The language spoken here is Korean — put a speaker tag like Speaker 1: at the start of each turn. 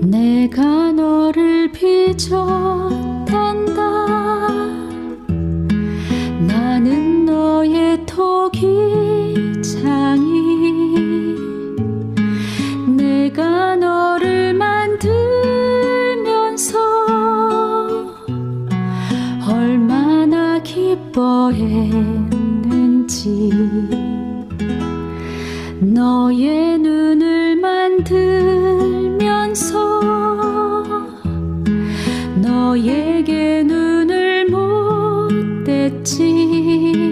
Speaker 1: 내가 너를 빚었단다. 나는 너의 토기장이. 내가 너를 만들면서 얼마나 기뻐했는지. 너의 너에게 눈을 못 뗐지.